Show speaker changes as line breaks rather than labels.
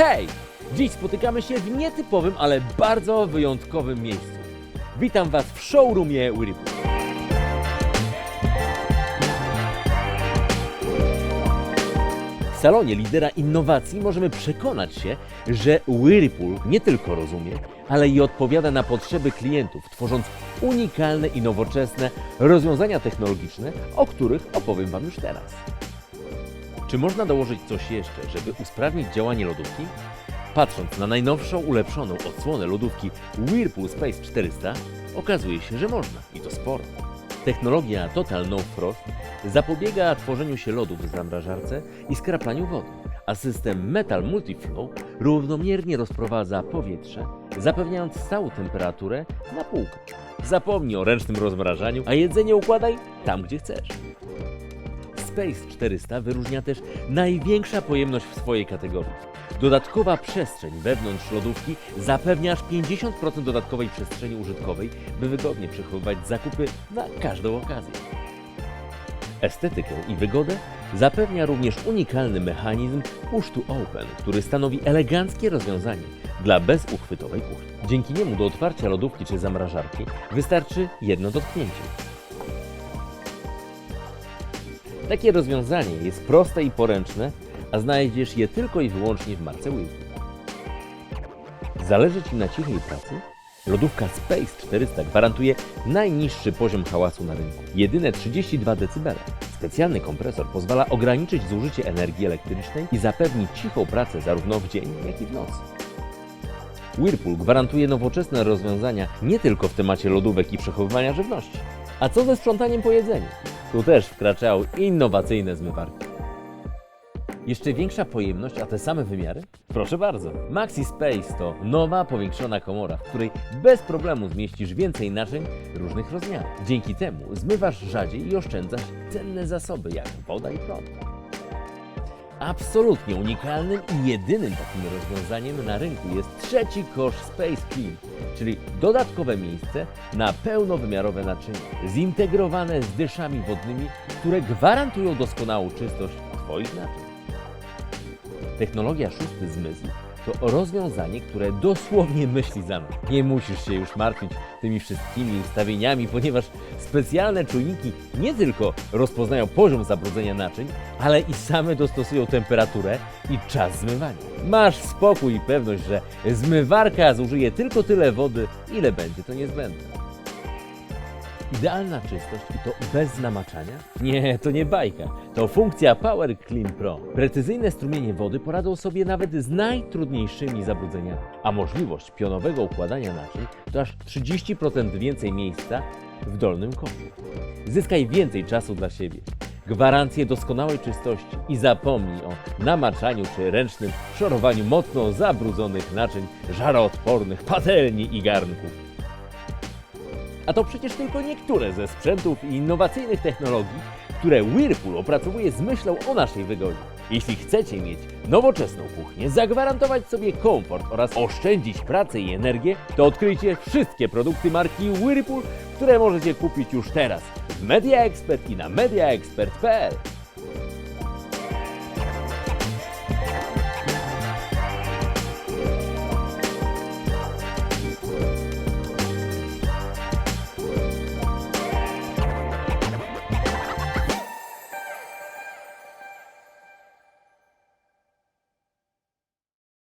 Hej! Dziś spotykamy się w nietypowym, ale bardzo wyjątkowym miejscu. Witam Was w showroomie Whirlpool. W salonie lidera innowacji możemy przekonać się, że Whirlpool nie tylko rozumie, ale i odpowiada na potrzeby klientów, tworząc unikalne i nowoczesne rozwiązania technologiczne, o których opowiem Wam już teraz. Czy można dołożyć coś jeszcze, żeby usprawnić działanie lodówki? Patrząc na najnowszą, ulepszoną odsłonę lodówki Whirlpool Space 400, okazuje się, że można i to sporo. Technologia Total No Frost zapobiega tworzeniu się lodów w zamrażarce i skraplaniu wody, a system Metal Multiflow równomiernie rozprowadza powietrze, zapewniając stałą temperaturę na półkę. Zapomnij o ręcznym rozmrażaniu, a jedzenie układaj tam, gdzie chcesz. Space 400 wyróżnia też największa pojemność w swojej kategorii. Dodatkowa przestrzeń wewnątrz lodówki zapewnia aż 50% dodatkowej przestrzeni użytkowej, by wygodnie przechowywać zakupy na każdą okazję. Estetykę i wygodę zapewnia również unikalny mechanizm push to open, który stanowi eleganckie rozwiązanie dla bezuchwytowej kuchni. Dzięki niemu do otwarcia lodówki czy zamrażarki wystarczy jedno dotknięcie. Takie rozwiązanie jest proste i poręczne, a znajdziesz je tylko i wyłącznie w marce Whirlpool. Zależy Ci na cichej pracy? Lodówka Space 400 gwarantuje najniższy poziom hałasu na rynku. Jedyne 32 dB. Specjalny kompresor pozwala ograniczyć zużycie energii elektrycznej i zapewnić cichą pracę zarówno w dzień, jak i w nocy. Whirlpool gwarantuje nowoczesne rozwiązania nie tylko w temacie lodówek i przechowywania żywności. A co ze sprzątaniem po jedzeniu? Tu też wkraczają innowacyjne zmywarki. Jeszcze większa pojemność, a te same wymiary? Proszę bardzo. Maxi Space to nowa, powiększona komora, w której bez problemu zmieścisz więcej naczyń różnych rozmiarów. Dzięki temu zmywasz rzadziej i oszczędzasz cenne zasoby, jak woda i prąd. Absolutnie unikalnym i jedynym takim rozwiązaniem na rynku jest trzeci kosz Space Clean, czyli dodatkowe miejsce na pełnowymiarowe naczynie, zintegrowane z dyszami wodnymi, które gwarantują doskonałą czystość Twoich naczyń. Technologia szósty zmysł to rozwiązanie, które dosłownie myśli za nas. Nie musisz się już martwić tymi wszystkimi ustawieniami, ponieważ specjalne czujniki nie tylko rozpoznają poziom zabrudzenia naczyń, ale i same dostosują temperaturę i czas zmywania. Masz spokój i pewność, że zmywarka zużyje tylko tyle wody, ile będzie to niezbędne. Idealna czystość i to bez namaczania? Nie, to nie bajka. To funkcja Power Clean Pro. Precyzyjne strumienie wody poradzą sobie nawet z najtrudniejszymi zabrudzeniami. A możliwość pionowego układania naczyń to aż 30% więcej miejsca w dolnym koszu. Zyskaj więcej czasu dla siebie. Gwarancję doskonałej czystości i zapomnij o namaczaniu czy ręcznym szorowaniu mocno zabrudzonych naczyń, żaroodpornych, patelni i garnków. A to przecież tylko niektóre ze sprzętów i innowacyjnych technologii, które Whirlpool opracowuje z myślą o naszej wygodzie. Jeśli chcecie mieć nowoczesną kuchnię, zagwarantować sobie komfort oraz oszczędzić pracę i energię, to odkryjcie wszystkie produkty marki Whirlpool, które możecie kupić już teraz w Media Expert i na mediaexpert.pl.